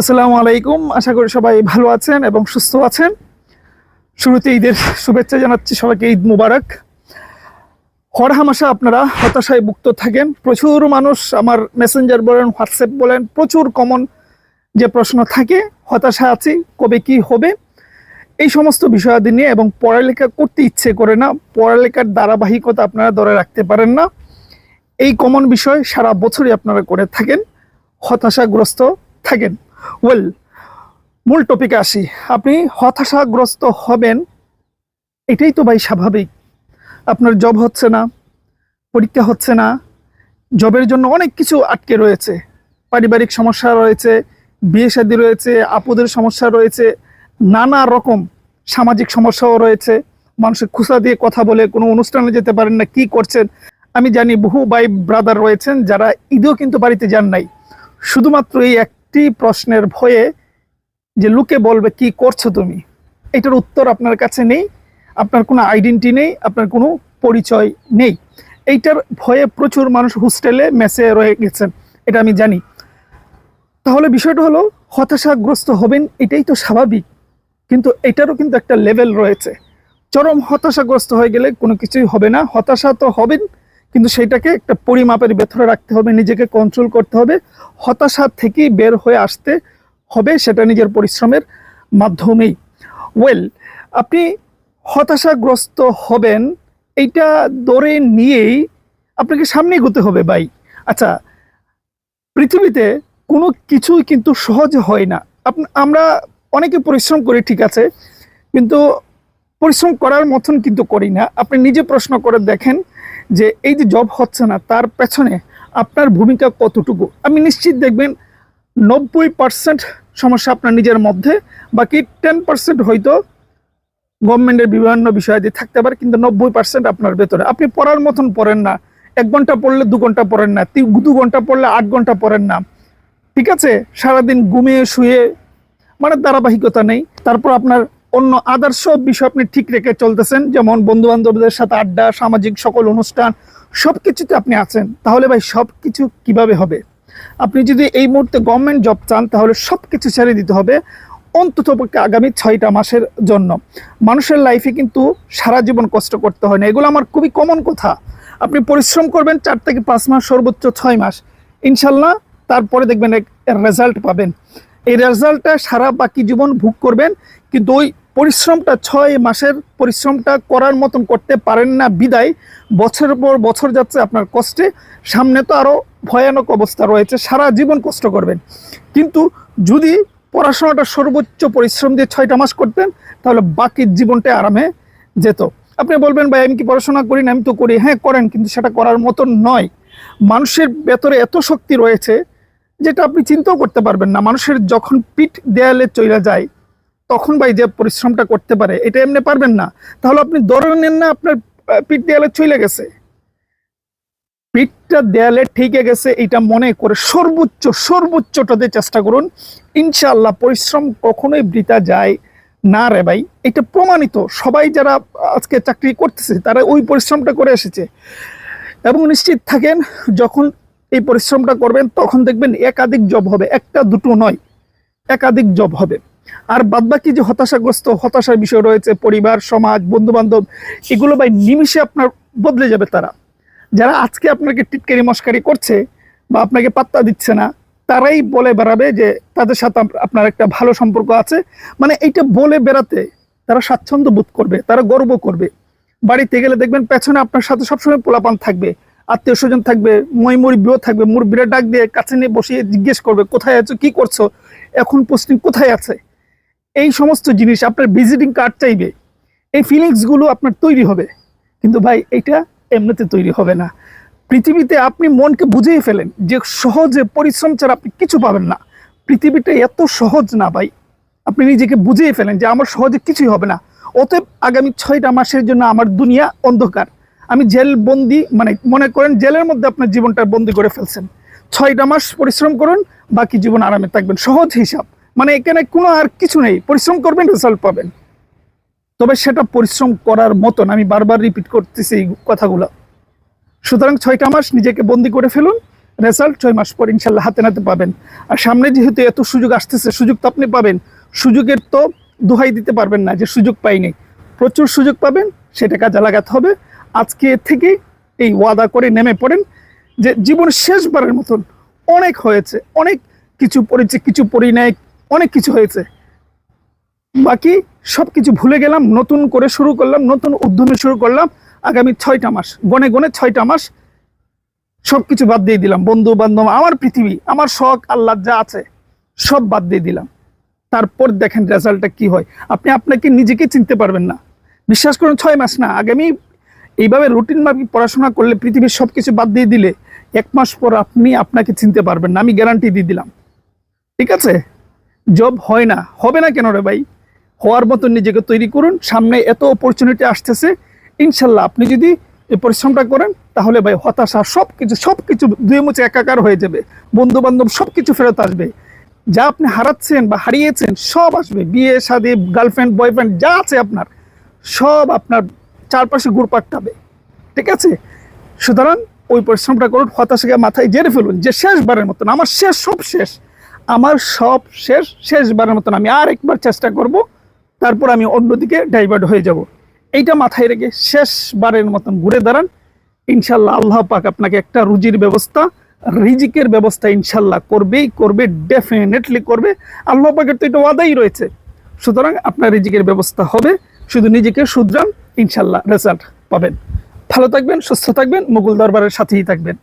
আসসালামু আলাইকুম। আশা করি সবাই ভালো আছেন এবং সুস্থ আছেন। শুরুতে ঈদের শুভেচ্ছা জানাচ্ছি সবাইকে, ঈদ মুবারক। হরহামাশা আপনারা হতাশায় মুক্ত থাকেন। প্রচুর মানুষ আমার মেসেঞ্জার বলেন হোয়াটসঅ্যাপ বলেন, প্রচুর কমন যে প্রশ্ন থাকে হতাশা আছি, কবে কি হবে? এই সমস্ত বিষয়াদি নিয়ে এবং পড়ালেখা করতে ইচ্ছে করে না, পড়ালেখার ধারাবাহিকতা আপনারা ধরে রাখতে পারেন না। এই কমন বিষয় সারা বছরই আপনারা করে থাকেন, হতাশাগ্রস্ত থাকেন। ওয়েল মূল টপিকে আসি। আপনি হতাশাগ্রস্ত হবেন, এটাই তো ভাই স্বাভাবিক। আপনার জব হচ্ছে না, পরীক্ষা হচ্ছে না জবের জন্য অনেক কিছু আটকে রয়েছে। পারিবারিক সমস্যা রয়েছে, বিয়ে শাদী রয়েছে, আপদের সমস্যা রয়েছে, নানা রকম সামাজিক সমস্যাও রয়েছে। মানুষের খুচরা দিয়ে কথা বলে কোনো অনুষ্ঠানে যেতে পারেন না, কি করছেন? আমি জানি বহু বাই ব্রাদার রয়েছেন যারা ঈদেও কিন্তু বাড়িতে যান নাই। শুধুমাত্র এই একটি প্রশ্নের ভয়ে যে লোকে বলবে, কি করছ তুমি? এটার উত্তর আপনার কাছে নেই, আপনার কোনো আইডেন্টি নেই, আপনার কোনো পরিচয় নেই। এইটার ভয়ে প্রচুর মানুষ হোস্টেলে মেসে রয়ে গেছেন, এটা আমি জানি। তাহলে বিষয়টা হলো, হতাশাগ্রস্ত হবেন, এটাই তো স্বাভাবিক। কিন্তু এটারও কিন্তু একটা লেভেল রয়েছে। চরম হতাশাগ্রস্ত হয়ে গেলে কোনো কিছুই হবে না, হতাশা তো হবেন কিন্তু সেটাকে একটা পরিমাপের ভেতরে রাখতে হবে, নিজেকে কন্ট্রোল করতে হবে, হতাশা থেকেই বের হয়ে আসতে হবে সেটা নিজের পরিশ্রমের মাধ্যমেই। ওয়েল আপনি হতাশাগ্রস্ত হবেন, এইটা দৌড়ে নিয়েই আপনাকে সামনে এগোতে হবে, ভাই। আচ্ছা পৃথিবীতে কোনো কিছুই কিন্তু সহজ হয় না। আমরা অনেকে পরিশ্রম করি, ঠিক আছে, কিন্তু পরিশ্রম করার মতন কিন্তু করি না। আপনি নিজে প্রশ্ন করে দেখেন যে এই যে জব হচ্ছে না, তার পেছনে আপনার ভূমিকা কতটুকু? আমি নিশ্চিত দেখবেন নব্বই পার্সেন্ট সমস্যা আপনার নিজের মধ্যে, বাকি টেন পার্সেন্ট হয়তো গভর্নমেন্টের বিভিন্ন বিষয় দিয়ে থাকতে পারে, কিন্তু নব্বই পার্সেন্ট আপনার ভেতরে। আপনি পড়ার মতন পড়েন না, এক ঘণ্টা পড়লে দু ঘণ্টা পড়েন না দু ঘণ্টা পড়লে আট ঘণ্টা পড়েন না। ঠিক আছে? সারাদিন ঘুমিয়ে শুয়ে মানে ধারাবাহিকতা নেই। তারপর আপনার অন্য আদর্শ বিষয় আপনি ঠিক রেখে চলতেছেন, যেমন বন্ধু বান্ধবদের সাথে আড্ডা, সামাজিক সকল অনুষ্ঠান সব কিছুতে আপনি আছেন। তাহলে ভাই সব কিছু কীভাবে হবে? আপনি যদি এই মুহূর্তে গভর্নমেন্ট জব চান, তাহলে সব কিছু ছেড়ে দিতে হবে অন্তত পক্ষে আগামী ছয়টা মাসের জন্য। মানুষের লাইফে কিন্তু সারা জীবন কষ্ট করতে হয় না। এগুলো আমার খুবই কমন কথা। আপনি পরিশ্রম করবেন চার থেকে পাঁচ মাস, সর্বোচ্চ ছয় মাস। ইনশাল্লাহ তারপরে দেখবেন এর রেজাল্ট পাবেন। এই রেজাল্টটা সারা বাকি জীবন ভোগ করবেন, কিন্তু ওই পরিশ্রমটা, ছয় মাসের পরিশ্রমটা করার মতন করতে পারেন না বিদায়। বছরের পর বছর যাচ্ছে আপনার কষ্টে। সামনে তো আরও ভয়ানক অবস্থা রয়েছে, সারা জীবন কষ্ট করবেন। কিন্তু যদি পড়াশোনাটা সর্বোচ্চ পরিশ্রম দিয়ে ছয়টা মাস করতেন, তাহলে বাকি জীবনটা আরামে যেত। আপনি বলবেন, ভাই, আমি কি পড়াশোনা করি না? আমি তো করি। হ্যাঁ করেন, কিন্তু সেটা করার মতন নয়। মানুষের ভেতরে এত শক্তি রয়েছে, যেটা আপনি চিন্তাও করতে পারবেন না। মানুষের যখন পিঠ দেয়ালে চলে যায় তখন ভাই যে পরিশ্রমটা করতে পারে, এটা এমনি পারবেন না। তাহলে আপনি ধরে নেন না আপনার পিঠ দেয়ালে চলে গেছে। পিঠটা দেয়ালে ঠেকে গেছে, এটা মনে করে সর্বোচ্চ সর্বোচ্চটাতে চেষ্টা করুন। ইনশাআল্লাহ পরিশ্রম কখনোই বৃথা যায় না রে ভাই। এটা প্রমাণিত। সবাই যারা আজকে চাকরি করতেছে, তারা ওই পরিশ্রমটা করে এসেছে। এবং নিশ্চিত থাকেন, যখন এই পরিশ্রমটা করবেন, তখন দেখবেন একাধিক জব হবে। একটা দুটো নয়, একাধিক জব হবে। আর বাদবাকি যে হতাশাগ্রস্ত, হতাশার বিষয় রয়েছে, পরিবার, সমাজ বন্ধু বান্ধব এগুলো ভাই নিমিষে আপনার বদলে যাবে তারা। যারা আজকে আপনাকে টিটকারি মস্কারি করছে বা আপনাকে পাত্তা দিচ্ছে না, তারাই বলে বেড়াবে যে তাদের সাথে আপনার একটা ভালো সম্পর্ক আছে। মানে এইটা বলে বেড়াতে তারা স্বাচ্ছন্দ্য বোধ করবে, তারা গর্ব করবে। বাড়িতে গেলে দেখবেন পেছনে আপনার সাথে সবসময় পোলাপান থাকবে আত্মীয় স্বজন থাকবে মই মুরব্বীও থাকবে, মুরব্বীরা ডাক দিয়ে কাছে নিয়ে বসিয়ে জিজ্ঞেস করবে, কোথায় আছো? কি করছ? এখন পোস্টিং কোথায় আছে? এই সমস্ত জিনিস আপনার ভিজিটিং কার্ড চাইবে। এই ফিলিংসগুলো আপনার তৈরি হবে। কিন্তু ভাই, এটা এমনিতে তৈরি হবে না। পৃথিবীতে আপনি মনকে বুঝিয়ে ফেলেন যে সহজে পরিশ্রম ছাড়া আপনি কিছু পাবেন না। পৃথিবীটা এত সহজ না ভাই। আপনি নিজেকে বুঝিয়ে ফেলেন যে আমার সহজে কিছুই হবে না। অতএব আগামী ছয়টা মাসের জন্য আমার দুনিয়া অন্ধকার। আমি জেল বন্দি মানে মনে করেন জেলের মধ্যে আপনার জীবনটা বন্দি করে ফেলছেন। ছয়টা মাস পরিশ্রম করুন, বাকি জীবন আরামে থাকবেন। সহজ হিসাব। মানে এখানে কোনো আর কিছু নেই। পরিশ্রম করবেন রেজাল্ট পাবেন। তবে সেটা পরিশ্রম করার মতন, আমি বারবার রিপিট করতেছি এই কথাগুলো। সুতরাং ছয়টা মাস নিজেকে বন্দি করে ফেলুন। রেজাল্ট ছয় মাস পর ইনশাল্লাহ হাতে নাতে পাবেন। আর সামনে যেহেতু এত সুযোগ আসতেছে, সুযোগ তো আপনি পাবেন। সুযোগের তো দোহাই দিতে পারবেন না যে সুযোগ পাইনি প্রচুর সুযোগ পাবেন, সেটা কাজে লাগাতে হবে। আজকে থেকে এই ওয়াদা করে নেমে পড়েন যে জীবন শেষবারের মতন অনেক হয়েছে, অনেক কিছু পড়েছে, কিছু পড়ি অনেক কিছু হয়েছে। বাকি সব কিছু ভুলে গেলাম, নতুন করে শুরু করলাম, নতুন উদ্যমে শুরু করলাম। আগামী ছয়টা মাস গনে গনে ছয়টা মাস সব কিছু বাদ দিয়ে দিলাম। বন্ধু বান্ধব আমার পৃথিবী, আমার শখ আল্লাহ যা আছে, সব বাদ দিয়ে দিলাম। তারপর দেখেন রেজাল্টটা কি হয়। আপনি আপনাকে নিজেকে চিনতে পারবেন না। বিশ্বাস করুন, ছয় মাস না, আগামী এইভাবে রুটিন মাফিক পড়াশোনা করলে পৃথিবীর সব কিছু বাদ দিয়ে দিলে এক মাস পর আপনি আপনাকে চিনতে পারবেন না, আমি গ্যারান্টি দিয়ে দিলাম। ঠিক আছে? জব হয় না, হবে না কেন রে ভাই? হওয়ার মতন নিজেকে তৈরি করুন, সামনে এত অপরচুনিটি আসতেছে, ইনশাল্লাহ আপনি যদি এই পরিশ্রমটা করেন, তাহলে ভাই হতাশা সব কিছু সব কিছু দুই মুছে একাকার হয়ে যাবে বন্ধু বান্ধব সব কিছু ফেরত আসবে। যা আপনি হারাচ্ছেন বা হারিয়েছেন, সব আসবে, বিয়ে, শাদী গার্লফ্রেন্ড বয়ফ্রেন্ড যা আছে আপনার, সব আপনার চারপাশে ঘুর পাকটাবে ঠিক আছে? সুতরাং ওই পরিশ্রমটা করুন, হতাশাকে মাথায় জেরে ফেলুন, যে শেষবারের মতন, আমার শেষ, সব শেষ। আমার সব শেষ, শেষবারের মতন আমি আর একবার চেষ্টা করব, তারপর আমি অন্যদিকে ডাইভার্ট হয়ে যাব। এইটা মাথায় রেখে শেষবারের মতন ঘুরে দাঁড়ান। ইনশাল্লাহ আল্লাহ পাক আপনাকে একটা রুজির ব্যবস্থা, রিজিকের ব্যবস্থা ইনশাল্লাহ করবেই করবে ডেফিনেটলি করবে। আল্লাহ পাকের তো এটা ওয়াদাই রয়েছে। সুতরাং আপনার রিজিকের ব্যবস্থা হবে, শুধু নিজেকে শুধরান, ইনশাল্লাহ রেজাল্ট পাবেন। ভালো থাকবেন, সুস্থ থাকবেন, মুঘল দরবারের সাথেই থাকবেন।